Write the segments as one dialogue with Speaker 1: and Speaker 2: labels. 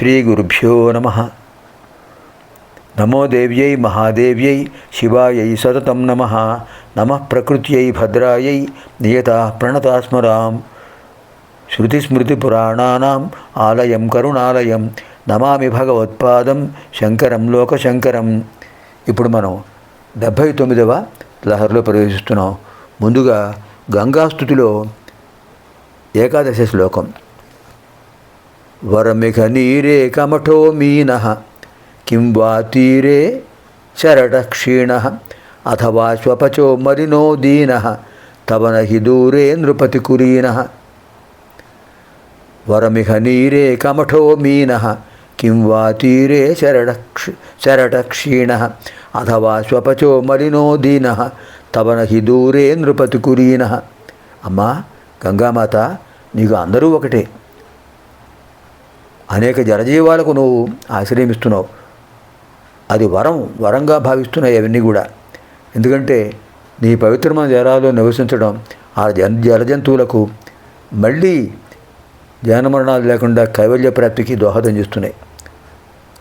Speaker 1: శ్రీగురుభ్యో నమ. నమోదేవ్యై మహాదేవ్యై శివాయై సతతం నమ. నమ ప్రకృత్యై భద్రాయై నియత ప్రణతాస్మరాం శృతిస్మృతిపురాణానాం ఆలయం కరుణాలయం. నమామి భగవత్పాదం శంకరం లోకశంకరం. ఇప్పుడు మనం డెబ్భై తొమ్మిదవ లహరిలో ప్రవేశిస్తున్నాం. ముందుగా గంగాస్థుతిలో ఏకాదశ శ్లోకం. వరమిఘ నీరే కమఠో మీన కిం వా తీరే శరటక్షీణ అథవా స్వపచో మరినో దీన తవన హి దూరే నృపతి కురీన వరమిహ నీరే కమఠో మీన కిం వా తీరే శరటక్ష శరటక్షీణ అథవా స్వపచో మలినో దీన తవన హి దూరే నృపతి కురీన అమ్మా గంగామాత నీకు అందరూ ఒకటే. అనేక జలజీవాలకు నువ్వు ఆశ్రయమిస్తున్నావు. అది వరం వరంగా భావిస్తున్నాయి అవన్నీ కూడా. ఎందుకంటే నీ పవిత్రమైన జలాల్లో నివసించడం ఆ జన్ జలజంతువులకు మళ్ళీ జనమరణాలు లేకుండా కైవల్య ప్రాప్తికి దోహదం చేస్తున్నాయి.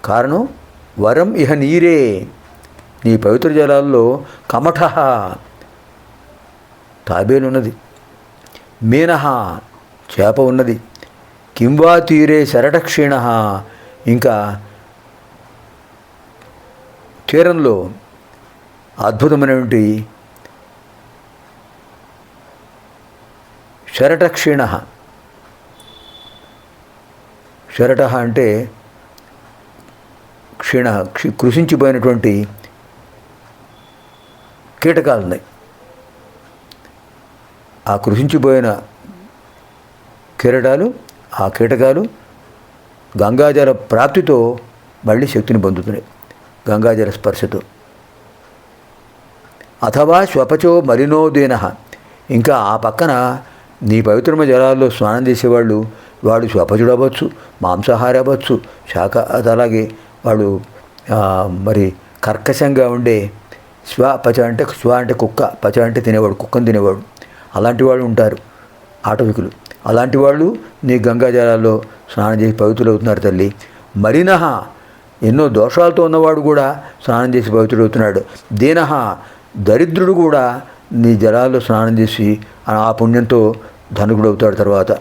Speaker 1: కారణం వరం ఇహ నీరే. నీ పవిత్ర జలాల్లో కమఠ. తాబేలున్నది మీనహ చేప ఉన్నది. కింవా తీరే శరటక్షీణ. ఇంకా తీరంలో అద్భుతమైనటువంటి శరటక్షీణ. శరట అంటే క్షీణ క్షి- కృషించిపోయినటువంటి కీటకాలు ఉన్నాయి ఆ కృషించిపోయిన కిరటాలు ఆ కీటకాలు గంగాజల ప్రాప్తితో మళ్ళీ శక్తిని పొందుతున్నాయి. గంగాజల స్పర్శతో. అథవా శ్వపచో మలినోదీన ఇంకా ఆ పక్కన నీ పవిత్రమైన జలాల్లో స్నానం చేసేవాళ్ళు వాడు శ్వపచుడు అవ్వచ్చు మాంసాహారి అవ్వచ్చు శాఖ అలాగే వాడు మరి కర్కశంగా ఉండే స్వ పచ అంటే స్వ అంటే కుక్క పచ అంటే తినేవాడు కుక్కను తినేవాడు. అలాంటి వాళ్ళు ఉంటారు ఆటవికులు. అలాంటి వాళ్ళు నీ గంగా జలాల్లో స్నానం చేసి పవిత్రులవుతున్నారు తల్లి. మరినహ ఎన్నో దోషాలతో ఉన్నవాడు కూడా స్నానం చేసి పవిత్రుడవుతున్నాడు దీనహ దరిద్రుడు కూడా నీ జలాల్లో స్నానం చేసి ఆ పుణ్యంతో ధనుకుడవుతాడు తర్వాత.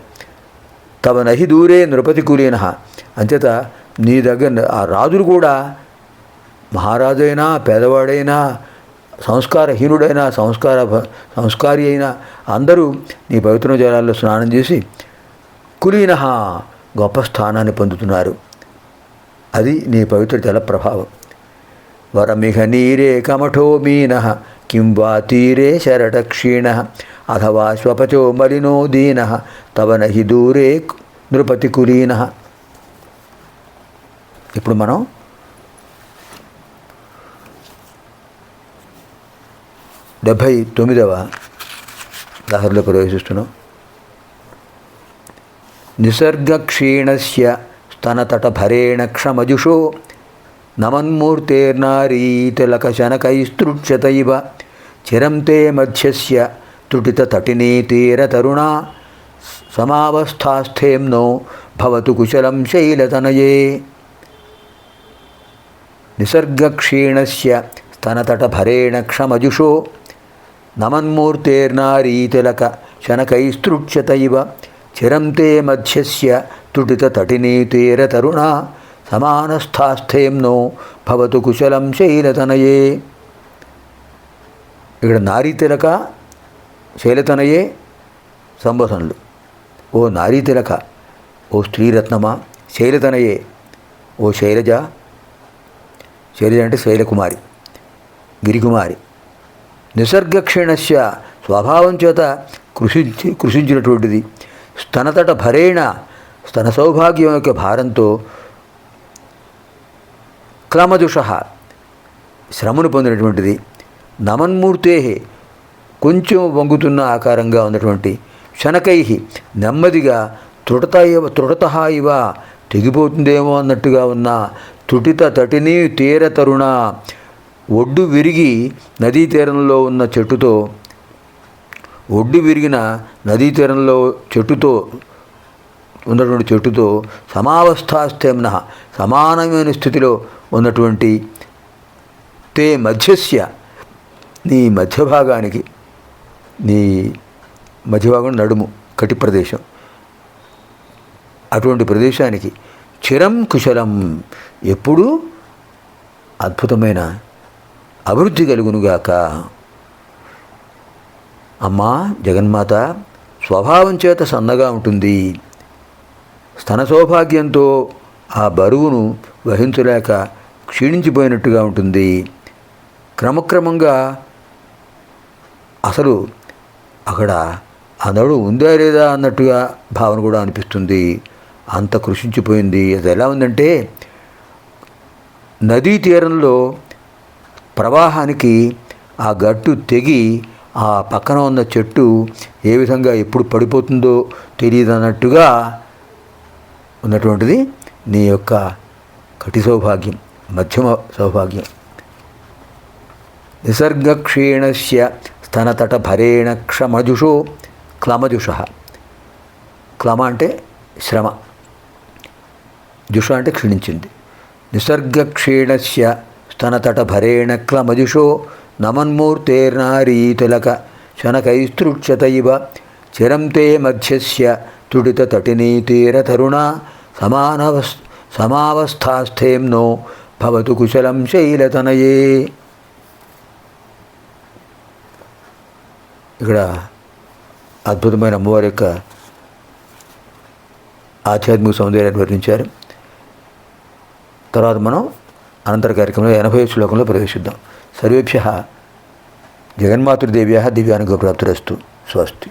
Speaker 1: తవ నహి దూరే నృపతి కులీన అంచేత నీ దగ్గర ఆ రాజులు కూడా మహారాజైనా పేదవాడైనా సంస్కారహీనుడైనా సంస్కార సంస్కారి అయినా అందరూ నీ పవిత్ర జలాల్లో స్నానం చేసి కులీన గొప్ప స్థానాన్ని పొందుతున్నారు. అది నీ పవిత్ర జల ప్రభావం. వరమిహ నీరే కమఠో మీన కింవా తీరే శరటక్షీణ అథవా స్వపచో మలినో దీన తవ నహి దూరే నృపతి కులీన ఇప్పుడు మనం డెబ్భై తొమ్మిదవ లహరిలో ప్రవేశిస్తున్నాం నిసర్గక్షీణస్య స్తనతటభరేణ క్షమజుషో నమన్మూర్తేర్నారీతిలకశనకైస్తృచ్యత ఇవ చిరం తే మధ్యస్య త్రుటితటినీ తీరతరుణా సమావస్థాస్థేమ్నో భవతు కుశలం శైలతనయే. నిసర్గక్షీణస్య స్తనతటభరేణ క్షమజుషో నమన్మూర్తేర్నారీతిలక శనకైస్తృక్షత ఇవ చిరంతే మధ్యస్య తుటితటినీ తీరతరుణా సమానస్థాస్థేమ్నో భవతు కుశలం శైలతనయే. ఇక్కడ నారీతిలక శైలతనయే సంబోధనలు ఓ నారీతిలక ఓ స్త్రీరత్నమా శైలతనయే ఓ శైలజ శైలజ అంటే శైలకుమారి గిరికుమారి. నిసర్గక్షీణస్య స్వభావం చేత కృషించి కృషించినటువంటిది. స్తనతట భరేణ స్తన సౌభాగ్యం యొక్క భారంతో క్రమదుష శ్రమను పొందినటువంటిది. నమన్మూర్తే కొంచెం వంగుతున్న ఆకారంగా ఉన్నటువంటి శనకై నెమ్మదిగా త్రుటత ఇవ తృటత ఇవ తెగిపోతుందేమో అన్నట్టుగా ఉన్న తుటిత తటిని తీర తరుణ ఒడ్డు విరిగి నదీ తీరంలో ఉన్న చెట్టుతో ఒడ్డు విరిగిన నదీ తీరంలో చెట్టుతో ఉన్నటువంటి చెట్టుతో సమావస్థాస్థేమ్న సమానమైన స్థితిలో ఉన్నటువంటి తే మధ్యస్య నీ మధ్య భాగానికి నీ మధ్య భాగం నడుము కటి ప్రదేశం. అటువంటి ప్రదేశానికి చిరం కుశలం ఎప్పుడూ అద్భుతమైన అభివృద్ధి కలుగునుగాక అమ్మా జగన్మాత స్వభావం చేత సన్నగా ఉంటుంది. స్తన సౌభాగ్యంతో ఆ బరువును వహించలేక క్షీణించిపోయినట్టుగా ఉంటుంది. క్రమక్రమంగా అసలు అక్కడ ఆ నడు ఉందా లేదా అన్నట్టుగా భావన కూడా అనిపిస్తుంది. అంత కృషించిపోయింది. అది ఎలా ఉందంటే నదీ తీరంలో ప్రవాహానికి ఆ గట్టు తెగి ఆ పక్కన ఉన్న చెట్టు ఏ విధంగా ఎప్పుడు పడిపోతుందో తెలియదు అన్నట్టుగా ఉన్నటువంటిది నీ యొక్క కటి సౌభాగ్యం మధ్యమ సౌభాగ్యం. నిసర్గక్షీణస్య స్తనతట భరేణ క్షమజుషో క్లమజుష. క్లమ అంటే శ్రమ. జుష అంటే క్షీణించింది. నిసర్గక్షీణస్య స్తనతట భరేణ క్లమజుషో నమన్మూర్తేర్నారీతులక శనకైస్తృక్షత ఇవ చిరం తే మధ్యస్య తుడిత తటినీ తీరతరుణ సమానవస్ సమావస్థాస్థేమ్నో భవతు కుశలం శైలతనయే ఇక్కడ అద్భుతమైన అమ్మవారి యొక్క ఆధ్యాత్మిక సౌందర్యాన్ని వర్ణించారు. తర్వాత మనం అనంతర కార్యక్రమంలో ఎనభై శ్లోకంలో ప్రవేశిద్దాం. సర్వేభ్య జగన్మాతృదేవ్య దివ్యానుగ్రహ ప్రాప్తిరస్తు స్వస్తి.